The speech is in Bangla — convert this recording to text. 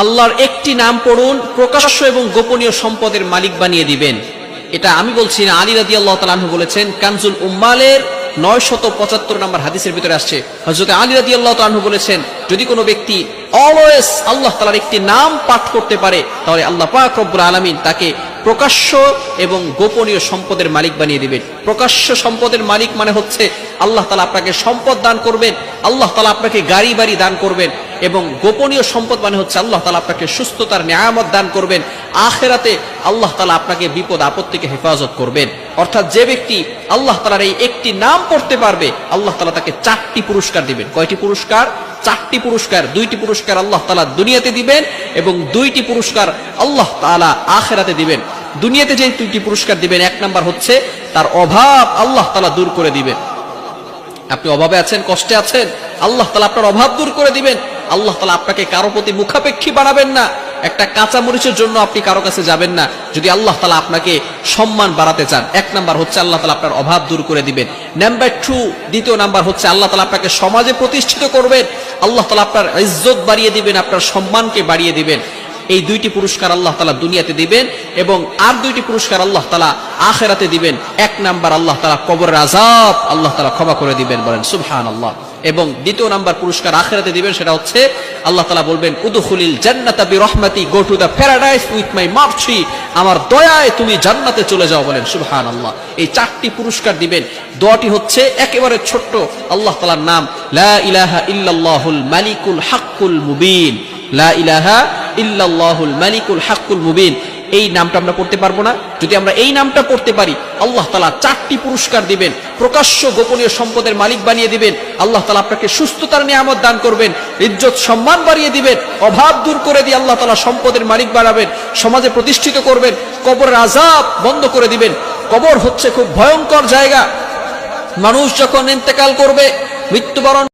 আল্লাহর একটি নাম পড়ুন, প্রকাশ্য এবং গোপনীয় সম্পদের মালিক বানিয়ে দিবেন। এটা আমি বলছি না, আলী রাদি আল্লাহ তালাহু বলেছেন কানজুল উম্মালের নয় শত পঁচাত্তর নম্বর হাদিসের ভিতরে আসছে। হজরত আলী রাদি আল্লাহ তালাহু বলেছেন, যদি কোনো ব্যক্তি অলওয়েজ আল্লাহ তালার একটি নাম পাঠ করতে পারে, তাহলে আল্লাহ পাক রব্বুল আলমিন তাকে প্রকাশ্য এবং গোপনীয় সম্পদের মালিক বানিয়ে দিবেন। প্রকাশ্য সম্পদের মালিক মানে হচ্ছে, আল্লাহ তালা আপনাকে সম্পদ দান করবেন, আল্লাহ তালা আপনাকে গাড়ি বাড়ি দান করবেন এবং গোপনীয় সম্পদ মানে হচ্ছে আল্লাহ তালা আপনাকে সুস্থতার নিয়ামত দান করবেন। আখেরাতে আল্লাহ তালা আপনাকে বিপদ আপদ থেকে হেফাজত করবেন। অর্থাৎ যে ব্যক্তি আল্লাহ তালার এই একটি নাম পড়তে পারবে, আল্লাহ তালা তাকে চারটি পুরস্কার দিবেন। কয়টি পুরস্কার? চারটি পুরস্কার, দুইটি পুরস্কার আল্লাহ তালা দুনিয়াতে দিবেন এবং দুইটি পুরস্কার আল্লাহ তালা আখেরাতে দিবেন। দুনিয়াতে যে দুইটি পুরস্কার দিবেন, এক নাম্বার হচ্ছে তার অভাব আল্লাহ তালা দূর করে দিবেন। আপনি অভাবে আছেন, কষ্টে আছেন? আল্লাহ তালা আপনার অভাব দূর করে দিবেন। আল্লাহ তালা আপনাকে কারও প্রতি মুখাপেক্ষী বাড়াবেন না। একটা কাঁচা মরিচের জন্য আপনি কারও কাছে যাবেন না। যদি আল্লাহ তালা আপনাকে সম্মান বাড়াতে চান, এক নাম্বার হচ্ছে আল্লাহ তালা আপনার অভাব দূর করে দিবেন। নাম্বার টু দ্বিতীয় নাম্বার হচ্ছে আল্লাহ তালা আপনাকে সমাজে প্রতিষ্ঠিত করবেন। আল্লাহ তালা আপনার ইজ্জত বাড়িয়ে দিবেন, আপনার সম্মানকে বাড়িয়ে দিবেন। এই দুইটি পুরস্কার আল্লাহ তালা দুনিয়াতে দিবেন এবং আর দুইটি পুরস্কার আল্লাহ তালা আখেরাতে দিবেন। এক নাম্বার আল্লাহ তালা কবর আজাব আল্লাহ তালা ক্ষমা করে দিবেন বলেন সুবহান আল্লাহ এবং দ্বিতীয় নাম্বার পুরস্কার আখেরাতে দিবেন, সেটা হচ্ছে আল্লাহ তালা বলবেন, উদুখুলিল জান্নাতা বি রহমাতি go to the paradise with my mercy আমার দয়ায় তুমি জান্নাতে চলে যাও, বলেন সুবহান আল্লাহ এই চারটি পুরস্কার দিবেন। দোয়াটি হচ্ছে একেবারে ছোট্ট, আল্লাহ তালার নাম, লা ইলাহা ইল্লাল্লাহুল মালিকুল হাক্কুল মুবিন। লা ইলাহা ইল্লাল্লাহুল মালিকুল হাক্কুল মুবিন। এই নামটা আমরা পড়তে পারব না। যদি আমরা এই নামটা পড়তে পারি, আল্লাহ তালা চারটি পুরস্কার দিবেন, প্রকাশ্য গোপনীয় সম্পদের মালিক বানিয়ে দিবেন, আল্লাহ তালা আপনাকে সুস্থতার নিয়ামত দান করবেন, ইজ্জত সম্মান বাড়িয়ে দিবেন, অভাব দূর করে দিয়ে আল্লাহ তালা সম্পদের মালিক বাড়াবেন সমাজে প্রতিষ্ঠিত করবেন, কবরের আজাব বন্ধ করে দিবেন। কবর হচ্ছে খুব ভয়ঙ্কর জায়গা। মানুষ যখন ইন্তেকাল করবে, মৃত্যুবরণ